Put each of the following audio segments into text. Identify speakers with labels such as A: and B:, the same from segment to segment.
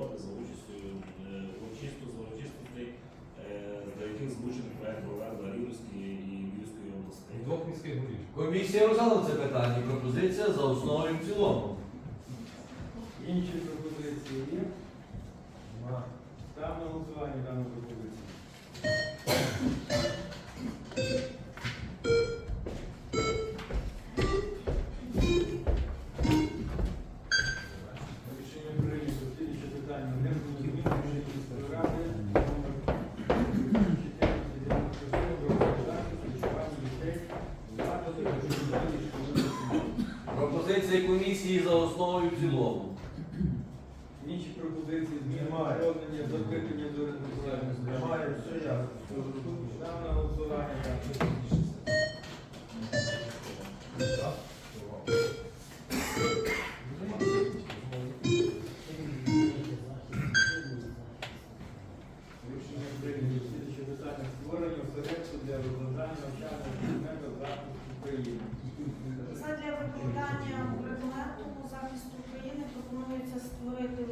A: роботи за участю е, урочисто з урочистостей, е, до яких збучений проект проведла Рівненської і Львівської області.
B: Двох міських голів.
C: Комісія розглянула це питання. Пропозиція за основою в цілому.
D: Інші пропозиції є?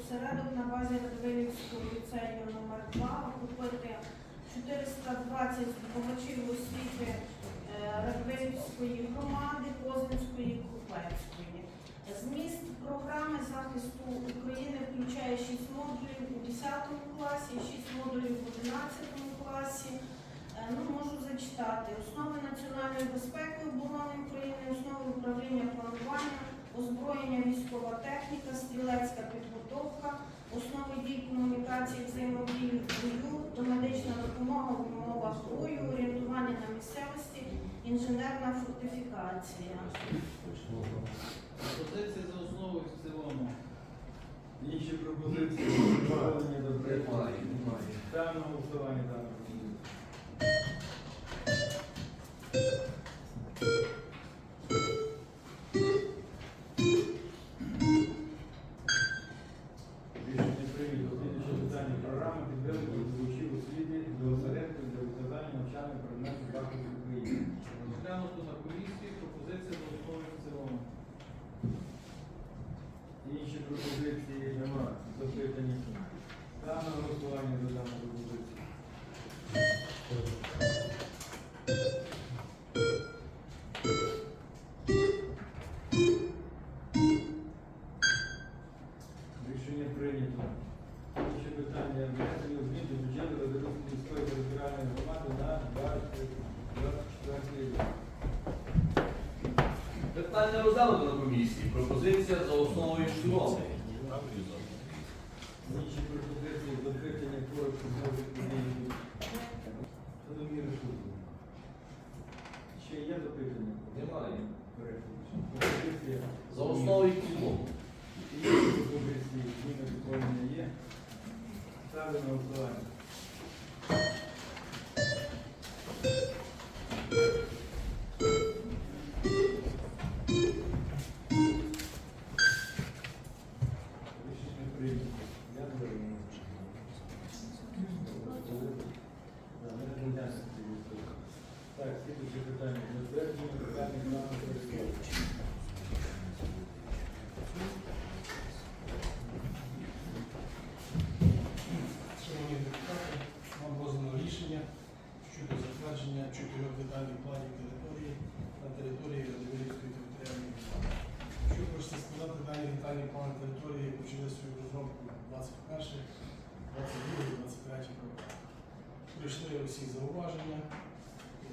E: Осередок на базі Радивилівського ліцею номер 2 окупити 420 здобувачів освіти е, Радивилівської громади, Козинської, Купецької. Зміст програми захисту України включає 6 модулів у 10 класі, 6 модулів в 11 класі. Е, Ну, можу зачитати. Основи національної безпеки оборони України, основи управління планування, озброєння військова техніка, стрілецька підготовка, основи дій комунікації взаємодії в бою, домедична допомога в умовах бою, орієнтування на місцевості, інженерна фортифікація.
F: Пропозиція за основу і в цілому.
D: Інші пропозиції. До проекту.
C: Немає, немає.
D: Став на голосування дану
F: розглянуто на комісії. Пропозиція за основу і в цілому.
D: Інші пропозиції запитання коротко можуть події. Соломі Ще є запитання?
C: Немає.
D: Пропозиція.
C: За в цілому.
D: Є пропозиції, зміни доповнення є. Ставлю на голосування. Слідуюче питання. Затвердження питання плану користування.
G: Шановні депутати, вам роздано рішення щодо затвердження чотирьох детальних планів території на території Радивилівської територіальної громади. Що хочеться сказати, дані детальні плани території почали свою розробку 21, 22, 23 роках. Прийшли усі зауваження.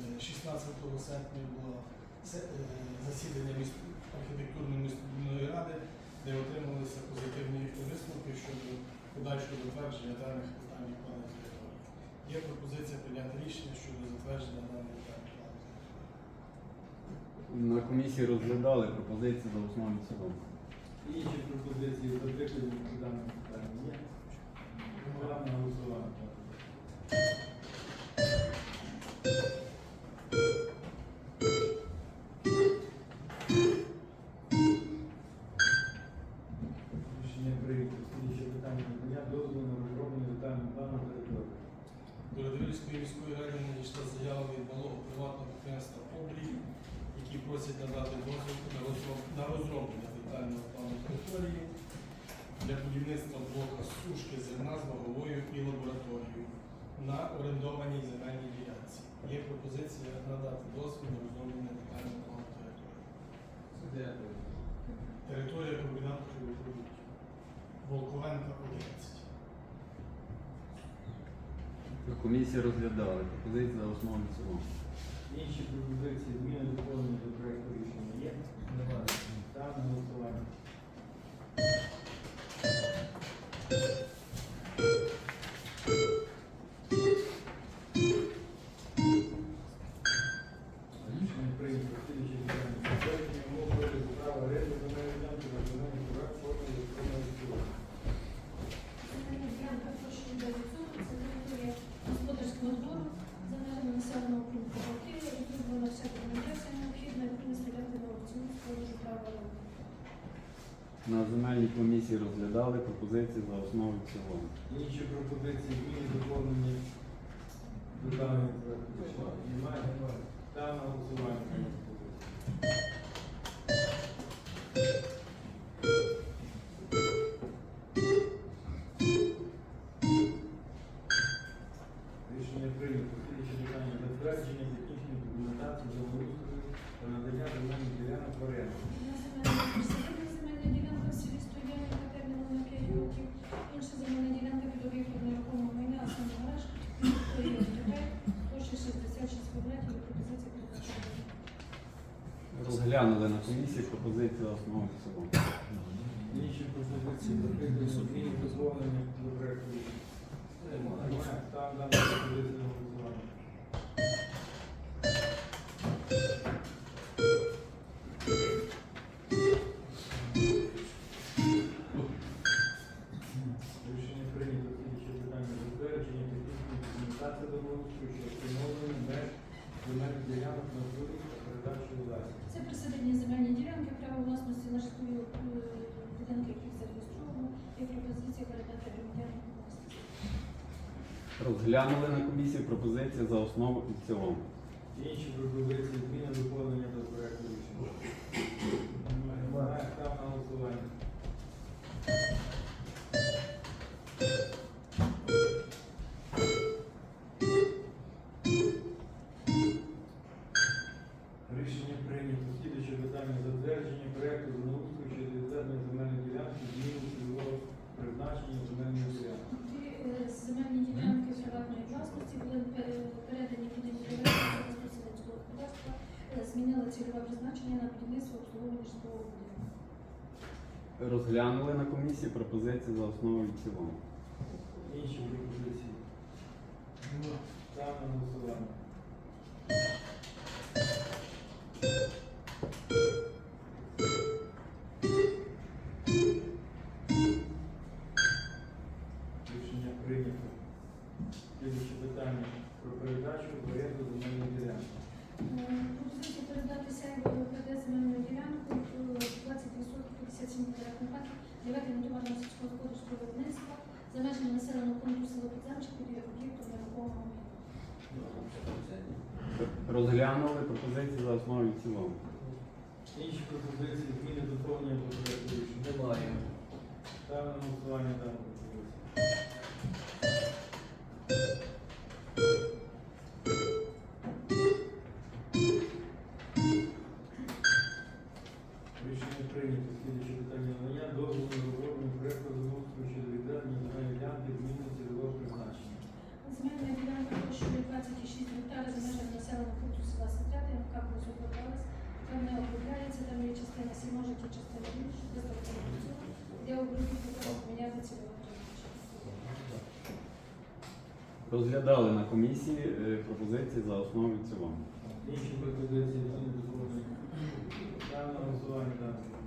G: Е, 16 серпня було е, засідання архітектурної містобудівної ради, де отрималися позитивні висновки щодо подальшого затвердження даних детальних планів території. Є пропозиція прийняти рішення щодо затвердження даних детальних планів території.
H: На комісії розглядали пропозиції за основу і цілому.
D: Інші пропозиції запитання по даному питанню є. Ставлю голосування.
G: Радивилівської міської ради надійшла заява від малого приватного підприємства Обрій, які просять надати дозвіл на розроблення детального плану території. для будівництва блока сушки зерна з ваговою і лабораторією на орендованій земельній ділянці. Є пропозиція надати дозвіл на розроблення детального плану території.
D: Де?
G: Територія комбінату. Волковенка 11.
H: Комісія розглядала пропозиції за основу і.
D: Інші пропозиції, зміни доповнення до проекту рішення є? Немає. Ставимо голосування.
H: Комісії розглядали пропозиції за основу і цілому.
D: Інші пропозиції, зміни доповнення до рішення. Немає? Ставимо на голосування. Рішення прийнято. Слідче питання затвердження технічної документації землеустрою та надання земельних ділянок в оренду.
H: Комісії пропозиції за основу і в цілому.
D: Інші пропозиції закрити зміни дозволення до проекту рішення. Немає.
H: Розглянули на комісії пропозиції за основу і в цілому.
D: Інші пропозиції зміни доповнення до проекту рішення. Немає. Став на голосування.
H: Розглянули на комісії пропозиції за основу і в цілому.
D: Інші пропозиції. Став на голосування.
H: Розглянули пропозиції за основу і в цілому.
D: Інші пропозиції зміни доповнення до проекту рішення
C: немає.
D: Ставимо голосування дану пропозицію.
H: Розглядали на комісії е, пропозиції за основу і цілому.
D: Інші пропозиції. Ставимо на голосування дану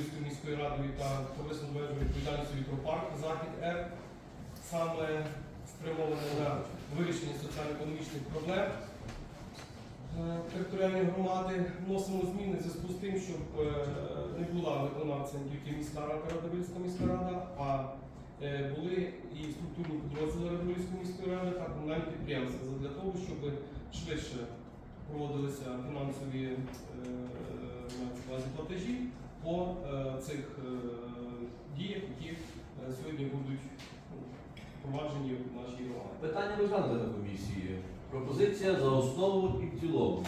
I: Радовилівською міською радою та товариством обмеженою відповідальністю Вітропарк Захід Р саме спрямоване на вирішення соціально-економічних проблем е, територіальної громади. Вносимо зміни в зв'язку з тим, щоб е, не була виконавцем тільки міська рада, Радовильська міська рада, а е, були і структурні підрозділи Радовильської міської ради та комунальні підприємства для того, щоб швидше проводилися фінансові платежі по е, цих е, діях, які е, сьогодні будуть ну, впроваджені в нашій громаді.
C: Питання розглянути на комісії. Пропозиція за основу і в цілому.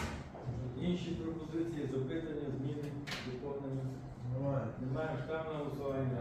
J: Інші пропозиції, запитання, зміни, доповнення? Немає. Немає. штабного голосування.